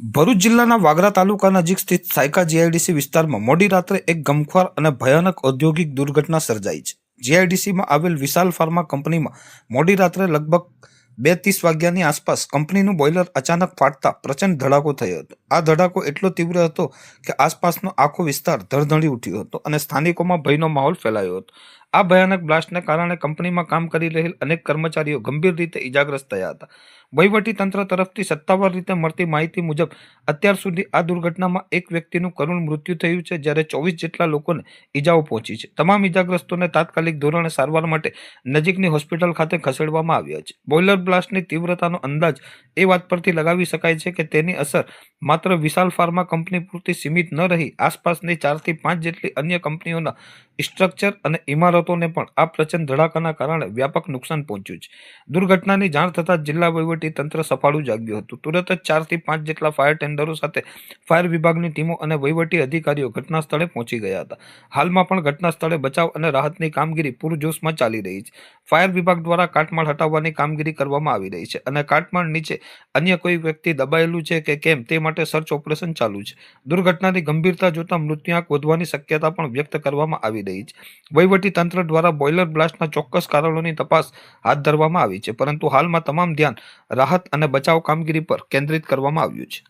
ભરૂચ જિલ્લાના વાગરા તાલુકા નજીક સ્થિત સાયકા જીઆઈડીસી વિસ્તારમાં મોડી રાત્રે એક ગમખ્વાર અને ભયાનક ઔદ્યોગિક દુર્ઘટના સર્જાઈ છે. જીઆઈડીસીમાં આવેલ વિશાલ ફાર્મા કંપનીમાં મોડી રાત્રે લગભગ બે ત્રીસ વાગ્યાની આસપાસ કંપનીનું બોઇલર અચાનક ફાટતા પ્રચંડ ધડાકો થયો હતો. આ ધડાકો એટલો તીવ્ર હતો કે આસપાસનો આખો વિસ્તાર ધડધડી ઉઠ્યો હતો અને સ્થાનિકોમાં ભયનો માહોલ ફેલાયો હતો. આ ભયાનક બ્લાસ્ટને કારણે કંપનીમાં કામ કરી રહેલ અનેક કર્મચારીઓ ગંભીર રીતે ઇજાગ્રસ્ત થયા હતા. વહીવટી તંત્ર તરફથી સત્તાવાર રીતે મળતી માહિતી મુજબ, અત્યાર સુધી આ દુર્ઘટનામાં એક વ્યક્તિનું કરુણ મૃત્યુ થયું છે, જ્યારે ચોવીસ જેટલા લોકોને ઈજાઓ પહોંચી છે. તમામ ઈજાગ્રસ્તોને તાત્કાલિક ધોરણે સારવાર માટે નજીકની હોસ્પિટલ ખાતે ખસેડવામાં આવ્યા છે. બોઇલર બ્લાસ્ટની તીવ્રતાનો અંદાજ એ વાત પરથી લગાવી શકાય છે કે તેની અસર માત્ર વિશાલ ફાર્મા કંપની પૂરતી સીમિત ન રહી. આસપાસની ચારથી પાંચ જેટલી અન્ય કંપનીઓના સ્ટ્રક્ચર અને ઇમારતોને પણ આ પ્રચંડ ધડાકાના કારણે વ્યાપક નુકસાન પહોંચ્યું છે. દુર્ઘટનાની જાણ થતાં જિલ્લા વહીવટી તંત્ર સફાળું જાગ્યું હતું. તુરત જ ચારથી પાંચ જેટલા ફાયર ટેન્ડરો સાથે ફાયર વિભાગની ટીમો અને વહીવટી અધિકારીઓ ઘટના સ્થળે પહોંચી ગયા હતા. હાલમાં પણ ઘટના સ્થળે બચાવ અને રાહતની કામગીરી પૂરજોશમાં ચાલી રહી છે. ફાયર વિભાગ દ્વારા કાટમાળ હટાવવાની કામગીરી કરવામાં આવી રહી છે અને કાટમાળ નીચે અન્ય કોઈ વ્યક્તિ દબાયેલું છે કે કેમ તે માટે સર્ચ ઓપરેશન ચાલુ છે. દુર્ઘટનાની ગંભીરતા જોતા મૃત્યુઆંક વધવાની શક્યતા પણ વ્યક્ત કરવામાં આવી રહી છે. વહીવટી તંત્ર દ્વારા બોઇલર બ્લાસ્ટના ચોક્કસ કારણોની તપાસ હાથ ધરવામાં આવી છે, પરંતુ હાલમાં તમામ ધ્યાન રાહત અને બચાવ કામગીરી પર કેન્દ્રિત કરવામાં આવ્યું છે.